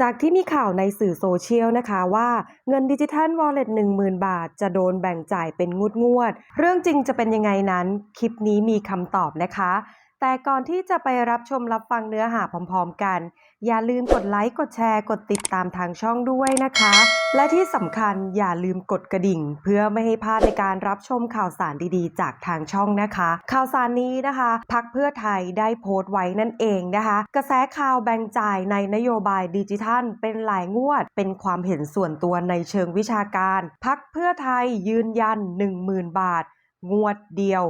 จากที่มีข่าวในสื่อโซเชียลนะคะว่าเงินดิจิทัลวอลเล็ต10,000 บาท จะโดนแบ่งจ่ายเป็นงวดงวด เรื่องจริงจะเป็นยังไงนั้น คลิปนี้มีคำตอบนะคะ แต่ก่อนที่จะไปรับชมรับฟังเนื้อหาพร้อมๆกัน อย่าลืมกดไลค์กดแชร์กดติดตามทางช่องด้วยนะคะ และที่สำคัญอย่าลืมกดกระดิ่ง เพื่อไม่ให้พลาดในการรับชมข่าวสารดีๆ จากทางช่องนะคะ ข่าวสารนี้นะคะพักเพื่อไทยได้โพสต์ไว้นั่นเองนะคะ กระแสข่าวแบ่งจ่ายในนโยบายดิจิทัล เป็นหลายงวด เป็นความเห็นส่วนตัวในเชิงวิชาการ พักเพื่อไทยยืนยัน 10,000 บาท งวดเดียว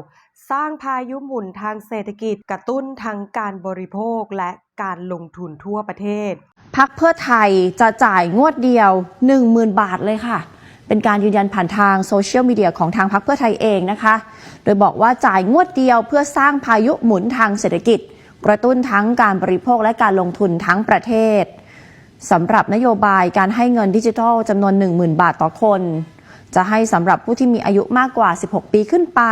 สร้างพายุหมุนทางเศรษฐกิจกระตุ้นทั้งการบริโภคและการลงทุนทั่วประเทศ พักเพื่อไทยจะจ่ายงวดเดียว 10,000 บาทเลยค่ะ เป็นการยืนยันผ่านทางโซเชียลมีเดียของทางพักเพื่อไทยเองนะคะ โดยบอกว่าจ่ายงวดเดียวเพื่อสร้างพายุหมุนทางเศรษฐกิจ กระตุ้นทั้งการบริโภคและการลงทุนทั้งประเทศสำหรับนโยบายการให้เงินดิจิทัลจำนวน 10,000 บาทต่อคน จะให้สำหรับผู้ที่มีอายุมากกว่า 16 ปีขึ้นไป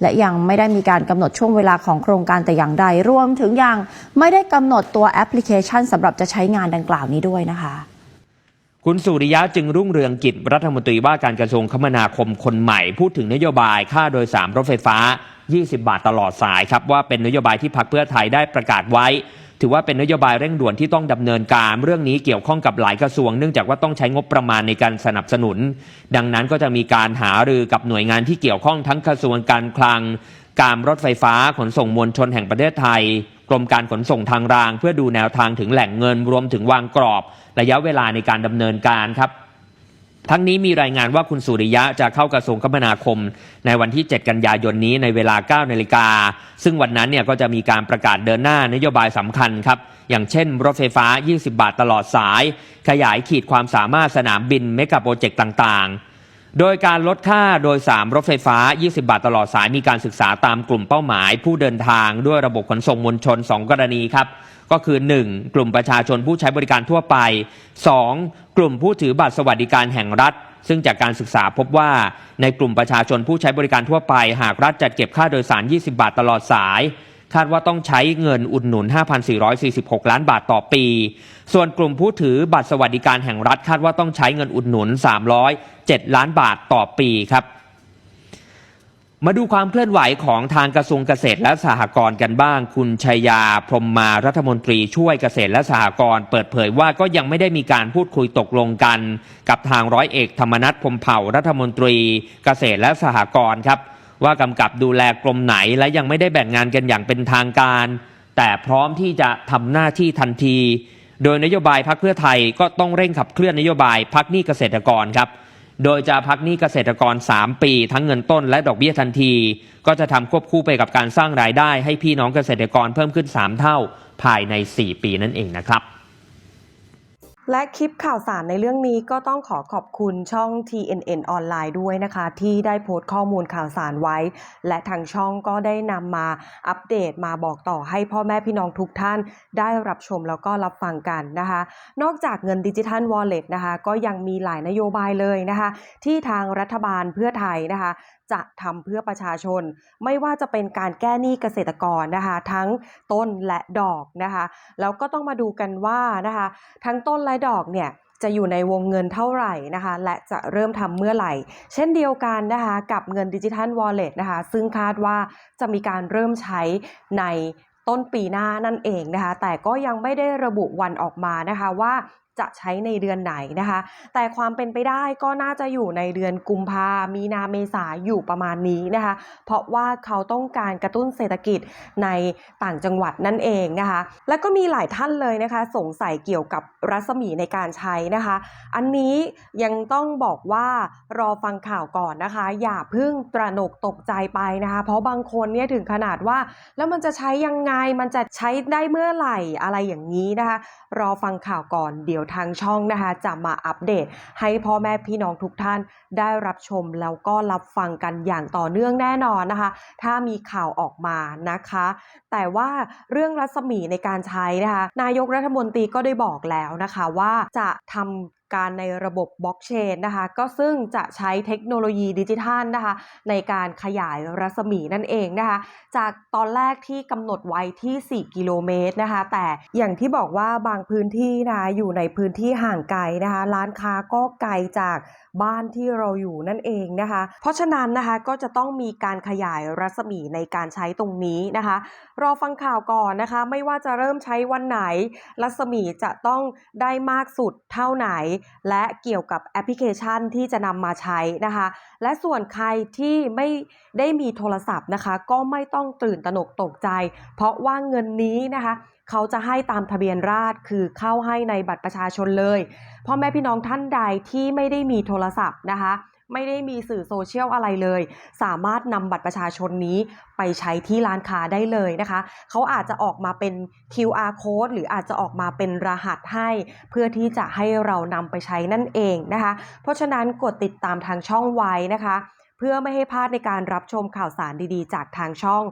และยังไม่ได้มีการกำหนดช่วงเวลาของโครงการแต่อย่างใด รวมถึงยังไม่ได้กำหนดตัวแอปพลิเคชันสำหรับจะใช้งานดังกล่าวนี้ด้วยนะคะคุณสุริยะจึงรุ่งเรืองกิจรัฐมนตรีว่าการกระทรวงคมนาคมคนใหม่ พูดถึงนโยบายค่าโดยสารรถไฟฟ้า 20 บาทตลอดสายครับว่าเป็นนโยบายที่พรรคเพื่อไทยได้ประกาศไว้ ถือว่าเป็นนโยบายเร่งด่วนที่ต้องดำเนินการเรื่องนี้เกี่ยวข้องกับหลายกระทรวง เนื่องจากว่าต้องใช้งบประมาณในการสนับสนุน ดังนั้นก็จะมีการหารือกับหน่วยงานที่เกี่ยวข้องทั้งกระทรวงการคลัง การรถไฟฟ้าขนส่งมวลชนแห่งประเทศไทยกรมการขนส่งทางราง เพื่อดูแนวทางถึงแหล่งเงินรวมถึงวางกรอบ ระยะเวลาในการดำเนินการครับ ทั้งนี้มีรายงานว่าคุณสุริยะจะเข้ากระทรวงคมนาคม ในวันที่ 7 กันยายนนี้ในเวลา 9 นาฬิกา ซึ่งวันนั้นเนี่ยก็จะมีการประกาศเดินหน้านโยบายสำคัญครับ อย่างเช่น รถไฟฟ้า 20 บาทตลอดสาย ขยายขีดความสามารถสนามบินเมกะโปรเจกต์ต่างๆโดยการลดค่าโดยสารรถไฟฟ้า 20 บาทตลอดสายมีการศึกษาตามกลุ่มเป้าหมาย ผู้เดินทางด้วยระบบขนส่งมวลชน 2 กรณีครับ ก็คือ 1. กลุ่มประชาชนผู้ใช้บริการทั่วไป 2. กลุ่มผู้ถือบัตรสวัสดิการแห่งรัฐ ซึ่งจากการศึกษาพบว่าในกลุ่มประชาชนผู้ใช้บริการทั่วไป หากรัฐจัดเก็บค่าโดยสาร 20 บาทตลอดสาย คาดว่าต้องใช้เงินอุดหนุน 5,446 ล้านบาทต่อปี ส่วนกลุ่มผู้ถือบัตรสวัสดิการแห่งรัฐคาดว่าต้องใช้เงินอุดหนุน 307 ล้านบาทต่อปีครับ มาดูความเคลื่อนไหวของทางกระทรวงเกษตรและสหกรณ์กันบ้าง คุณชัยยาพรมมารัฐมนตรีช่วยเกษตรและสหกรณ์เปิดเผยว่าก็ยังไม่ได้มีการพูดคุยตกลงกัน กับทางร้อยเอกธรรมนัฐพรมเผ่ารัฐมนตรีเกษตรและสหกรณ์ครับ ว่ากำกับดูแลกรมไหนและยังไม่ได้แบ่งงานกันอย่างเป็นทางการ แต่พร้อมที่จะทำหน้าที่ทันที โดยนโยบายพักเพื่อไทยก็ต้องเร่งขับเคลื่อนนโยบายพักหนี้เกษตรกรครับ โดยจะพักหนี้เกษตรกร 3 ปี ทั้งเงินต้นและดอกเบี้ยทันที ก็จะทำควบคู่ไปกับการสร้างรายได้ ให้พี่น้องเกษตรกรเพิ่มขึ้น 3 เท่า ภายใน 4 ปีนั่นเองนะครับ และคลิปข่าวสารในเรื่องนี้ก็ต้องขอขอบคุณช่อง TNN ออนไลน์ด้วยนะคะ ที่ได้โพสต์ข้อมูลข่าวสารไว้ และทางช่องก็ได้นำมาอัปเดตมาบอกต่อให้พ่อแม่พี่น้องทุกท่านได้รับชมแล้วก็รับฟังกันนะคะ นอกจากเงินดิจิทัลวอลเล็ตนะคะก็ยังมีหลายนโยบายเลยนะคะ ที่ทางรัฐบาลเพื่อไทยนะคะจะทำเพื่อประชาชน ไม่ว่าจะเป็นการแก้หนี้เกษตรกรนะคะ ทั้งต้นและดอกนะคะแล้วก็ต้องมาดูกันว่านะคะ ทั้งต้นและดอกเนี่ยจะอยู่ในวงเงินเท่าไหร่นะคะ และจะเริ่มทำเมื่อไหร่ เช่นเดียวกันนะคะกับเงินดิจิทัลวอลเล็ตนะคะ ซึ่งคาดว่าจะมีการเริ่มใช้ในต้นปีหน้านั่นเองนะคะ แต่ก็ยังไม่ได้ระบุวันออกมานะคะว่า จะใช้ในเดือนไหนนะคะ แต่ความเป็นไปได้ก็น่าจะอยู่ในเดือนกุมภามีนาเมษาอยู่ประมาณนี้นะคะ เพราะว่าเขาต้องการกระตุ้นเศรษฐกิจในต่างจังหวัดนั่นเองนะคะ แล้วก็มีหลายท่านเลยนะคะ สงสัยเกี่ยวกับรัศมีในการใช้นะคะ อันนี้ยังต้องบอกว่ารอฟังข่าวก่อนนะคะ อย่าเพิ่งตระหนกตกใจไปนะคะ เพราะบางคนเนี่ยถึงขนาดว่า แล้วมันจะใช้ยังไงมันจะใช้ได้เมื่อไหร่อะไรอย่างนี้นะคะ รอฟังข่าวก่อนเดี๋ยวทางช่องนะคะ จะมาอัปเดต ให้พ่อแม่พี่น้องทุกท่านได้รับชมแล้วก็รับฟังกันอย่างต่อเนื่องแน่นอนนะคะ ถ้ามีข่าวออกมานะคะ แต่ว่าเรื่องรัศมีในการใช้นะคะ นายกรัฐมนตรีก็ได้บอกแล้วนะคะว่าจะทำ การในระบบบล็อกเชนนะคะก็ซึ่งจะใช้เทคโนโลยีดิจิทัลนะคะในการขยายรัศมีนั่นเองนะคะจากตอนแรกที่กำหนดไว้ที่ 4 กิโลเมตรนะคะแต่อย่างที่บอกว่าบางพื้นที่นะคะอยู่ในพื้นที่ห่างไกลนะคะร้านค้าก็ไกลจากบ้านที่เราอยู่นั่นเองนะคะ เพราะฉะนั้นนะคะก็จะต้องมีการขยายรัศมีในการใช้ตรงนี้นะคะรอฟังข่าวก่อนนะคะ ไม่ว่าจะเริ่มใช้วันไหน รัศมีจะต้องได้มากสุดเท่าไหน และเกี่ยวกับแอปพลิเคชันที่จะนำมาใช้นะคะ และส่วนใครที่ไม่ได้มีโทรศัพท์นะคะ ก็ไม่ต้องตื่นตระหนกตกใจ เพราะว่าเงินนี้นะคะเขาจะให้ตามทะเบียนราษฎรคือเข้าให้ในบัตรประชาชนเลยพ่อแม่พี่น้องท่านใดที่ไม่ได้มีโทรรศัพท์นะคะ ไม่ได้มีสื่อโซเชียลอะไรเลย สามารถนำบัตรประชาชนนี้ไปใช้ที่ร้านค้าได้เลยนะคะ เขาอาจจะออกมาเป็น QR code หรืออาจจะออกมาเป็นรหัสให้ เพื่อที่จะให้เรานำไปใช้นั่นเองนะคะ เพราะฉะนั้นกดติดตามทางช่องไว้นะคะเพื่อไม่ให้พลาดในการรับชมข่าวสารดีๆ จากทางช่อง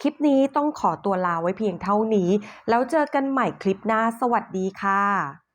คลิปนี้ต้องขอตัวลาไว้เพียงเท่านี้ แล้วเจอกันใหม่คลิปหน้า สวัสดีค่ะ